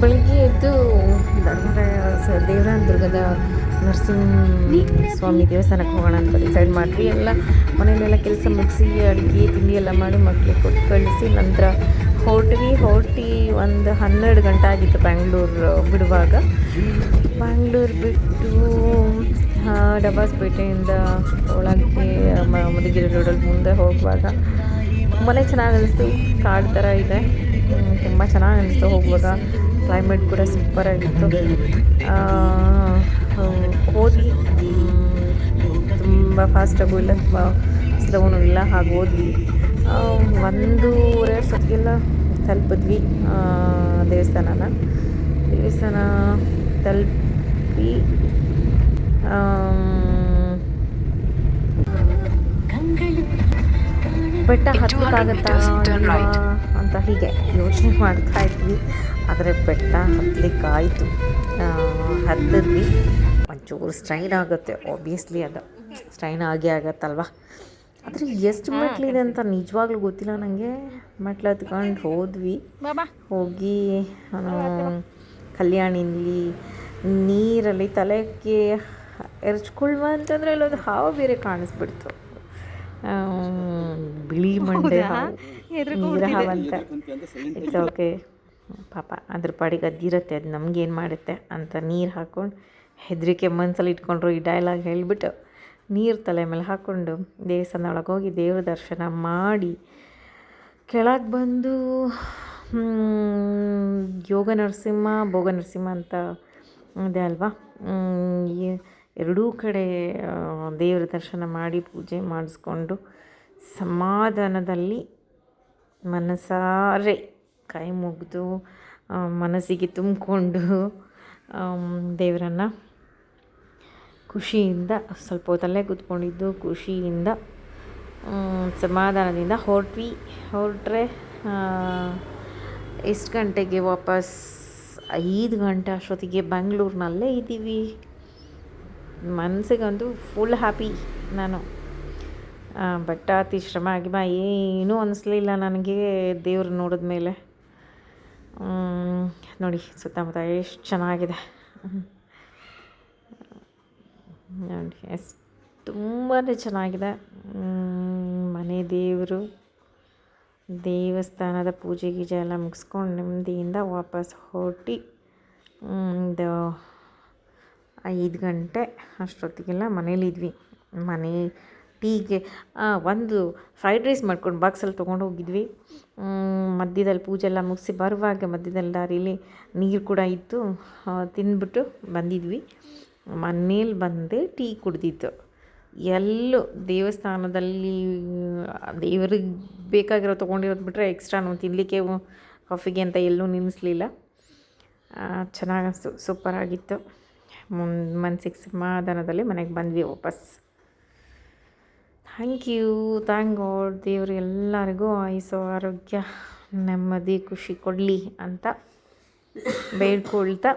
ಬೆಳಿಗ್ಗೆ ಎದ್ದು ಧರ್ಮರಾಯ ದುರ್ಗದ ನರಸಿಂಹ ಸ್ವಾಮಿ ದೇವಸ್ಥಾನಕ್ಕೆ ಹೋಗೋಣ ಅಂತ ಡಿಸೈಡ್ ಮಾಡಿದ್ವಿ ಎಲ್ಲ ಮನೆಯಲ್ಲೆಲ್ಲ ಕೆಲಸ ಮುಗಿಸಿ, ಅಡುಗೆ, ತಿಂಡಿ ಎಲ್ಲ ಮಾಡಿ ಮಕ್ಕಳಿಗೆ ಕೊಟ್ಟು ಕಳಿಸಿ ನಂತರ ಹೊರಟ್ವಿ. ಹೊರಟಿ ಒಂದು ಹನ್ನೆರಡು ಗಂಟೆ ಆಗಿತ್ತು ಬ್ಯಾಂಗ್ಳೂರು ಬಿಡುವಾಗ. ಬ್ಯಾಂಗ್ಳೂರು ಬಿಟ್ಟು ಡಬಾಸ್ಪೇಟೆಯಿಂದ ಒಳಗೆ ಮಧುಗಿರಿ ರೋಡಲ್ಲಿ ಮುಂದೆ ಹೋಗುವಾಗ ತುಂಬಾ ಚೆನ್ನಾಗಿ ಅನಿಸ್ತು. ಕಾಡು ಥರ ಇದೆ. ತುಂಬ ಚೆನ್ನಾಗಿ ಅನಿಸ್ತು ಹೋಗುವಾಗ. ಕ್ಲೈಮೇಟ್ ಕೂಡ ಸೂಪರಾಗಿತ್ತು ಹೋದ್ವಿ ತುಂಬ ಫಾಸ್ಟಾಗೂ ಇಲ್ಲ ತುಂಬ ಸ್ಲೋನು ಇಲ್ಲ ಹಾಗೆ ಹೋದ್ವಿ ಆ, ಒಂದೂವರೆ ಸತಿಗೆಲ್ಲ ತಲುಪಿದ್ವಿ ದೇವಸ್ಥಾನನ. ದೇವಸ್ಥಾನ ತಲುಪಿ ಬೆಟ್ಟ ಹತ್ತಕ್ಕಾಗತ್ತಾ? ಅಂತ ಹೀಗೆ ಯೋಚನೆ ಮಾಡ್ತಾ ಇದ್ವಿ. ಆದರೆ ಬೆಟ್ಟ ಹತ್ತಲಿಕ್ಕಾಯಿತು ಹತ್ತಿದ್ವಿ. ಒಂಚೂರು ಸ್ಟ್ರೈನ್ ಆಗುತ್ತೆ ಆಬ್ವಿಯಸ್ಲಿ ಅದು. ಸ್ಟ್ರೈನ್ ಆಗೇ ಆಗತ್ತಲ್ವ? ಆದರೆ ಎಷ್ಟು ಮೆಟ್ಲಿದೆ ಅಂತ ನಿಜವಾಗ್ಲೂ ಗೊತ್ತಿಲ್ಲ ನನಗೆ ಮೆಟ್ಲು ಹತ್ಕೊಂಡು ಹೋದ್ವಿ. ಹೋಗಿ ಕಲ್ಯಾಣಿನಲ್ಲಿ ನೀರಲ್ಲಿ ತಲೆಗೆ ಎರಚ್ಕೊಳ್ವ ಅಂತಂದರೆ ಅಲ್ಲೊಂದು ಹಾವು ಬೇರೆ ಕಾಣಿಸ್ಬಿಡ್ತು. ಬಿಳಿ ಮಂಡೆ ಹಾವು. ನೀರ ಹಾವು ಅಂತ. ಇಟ್ಸ್ ಓಕೆ ಪಾಪ ಅದ್ರ ಪಾಡಿಗೆ ಅದಿರುತ್ತೆ ಅದು ನಮ್ಗೇನು ಮಾಡುತ್ತೆ ಅಂತ ನೀರು ಹಾಕ್ಕೊಂಡು ಹೆದರಿಕೆ ಮನಸ್ಸಲ್ಲಿ ಇಟ್ಕೊಂಡ್ರು ಈ ಡೈಲಾಗ್ ಹೇಳಿಬಿಟ್ಟು ನೀರು ತಲೆ ಮೇಲೆ ಹಾಕ್ಕೊಂಡು ದೇವಸ್ಥಾನ ಒಳಗೆ ಹೋಗಿ ದೇವ್ರ ದರ್ಶನ ಮಾಡಿ ಕೆಳಗೆ ಬಂದು ಯೋಗ ನರಸಿಂಹ ಭೋಗ ನರಸಿಂಹ ಅಂತ ಇದೆ ಅಲ್ವಾ? ಈ ಎರಡೂ ಕಡೆ ದೇವರ ದರ್ಶನ ಮಾಡಿ ಪೂಜೆ ಮಾಡಿಸ್ಕೊಂಡು ಸಮಾಧಾನದಲ್ಲಿ ಮನಸಾರೆ ಕೈ ಮುಗಿದು ಮನಸ್ಸಿಗೆ ತುಂಬಿಕೊಂಡು ದೇವರನ್ನು ಖುಷಿಯಿಂದ, ಸ್ವಲ್ಪ ಹೊತ್ತಲ್ಲೇ ಕೂತ್ಕೊಂಡಿದ್ದು, ಖುಷಿಯಿಂದ ಸಮಾಧಾನದಿಂದ ಹೊರಟ್ವಿ. ಹೊರಟ್ರೆ ಎಷ್ಟು ಗಂಟೆಗೆ ವಾಪಸ್? ಐದು ಗಂಟೆ ಅಷ್ಟೊತ್ತಿಗೆ ಬೆಂಗಳೂರಿನಲ್ಲೇ ಇದ್ದೀವಿ. ಮನಸ್ಸಿಗಂತೂ ಫುಲ್ ಹ್ಯಾಪಿ ನಾನು. ಬಟ್ ಅತಿ ಶ್ರಮ ಆಗಿ ಬಾ ಏನೂ ಅನಿಸ್ಲಿಲ್ಲ ನನಗೆ ದೇವ್ರು ನೋಡಿದ ಮೇಲೆ. ನೋಡಿ ಸುತ್ತಮುತ್ತ ಎಷ್ಟು ಚೆನ್ನಾಗಿದೆ. ನೋಡಿ ಎಷ್ಟು ತುಂಬಾ ಚೆನ್ನಾಗಿದೆ. ಮನೆ ದೇವರು, ದೇವಸ್ಥಾನದ ಪೂಜೆ ಗೀಜೆ ಎಲ್ಲ ಮುಗಿಸ್ಕೊಂಡು ನೆಮ್ಮದಿಯಿಂದ ವಾಪಸ್ ಹೊರಟಿ ಒಂದು ಐದು ಗಂಟೆ ಅಷ್ಟೊತ್ತಿಗೆಲ್ಲ ಮನೇಲಿದ್ವಿ ಮನೆ ಟೀಗೆ ಒಂದು ಫ್ರೈಡ್ ರೈಸ್ ಮಾಡ್ಕೊಂಡು ಬಾಕ್ಸಲ್ಲಿ ತೊಗೊಂಡು ಹೋಗಿದ್ವಿ. ಮಧ್ಯದಲ್ಲಿ ಪೂಜೆ ಎಲ್ಲ ಮುಗಿಸಿ ಬರುವಾಗ ಮಧ್ಯದಲ್ಲಿ ದಾರೀಲಿ ನೀರು ಕೂಡ ಇತ್ತು. ತಿಂದ್ಬಿಟ್ಟು ಬಂದಿದ್ವಿ. ಮನೇಲಿ ಬಂದೆ ಟೀ ಕುಡಿದಿತ್ತು. ಎಲ್ಲೂ ದೇವಸ್ಥಾನದಲ್ಲಿ ದೇವ್ರಿಗೆ ಬೇಕಾಗಿರೋ ತೊಗೊಂಡಿರೋದು ಬಿಟ್ಟರೆ ಎಕ್ಸ್ಟ್ರಾ ನಾವು ತಿನ್ನಲಿಕ್ಕೆ ಕಾಫಿಗೆ ಅಂತ ಎಲ್ಲೂ ನಿಲ್ಲಿಸಲಿಲ್ಲ. ಚೆನ್ನಾಗಿ ಸೂಪರಾಗಿತ್ತು ಮುನ್ ಮನಸ್ಸಿಗೆ ಸಮಾಧಾನದಲ್ಲಿ ಮನೆಗೆ ಬಂದ್ವಿ ವಾಪಸ್. ಥ್ಯಾಂಕ್ ಯು, ಥ್ಯಾಂಕ್ ಗಾಡ್, ದೇವರು ಎಲ್ಲರಿಗೂ ಆಯುಸು ಆರೋಗ್ಯ, ನೆಮ್ಮದಿ, ಖುಷಿ ಕೊಡಲಿ ಅಂತ ಬೇಡ್ಕೊಳ್ತಾ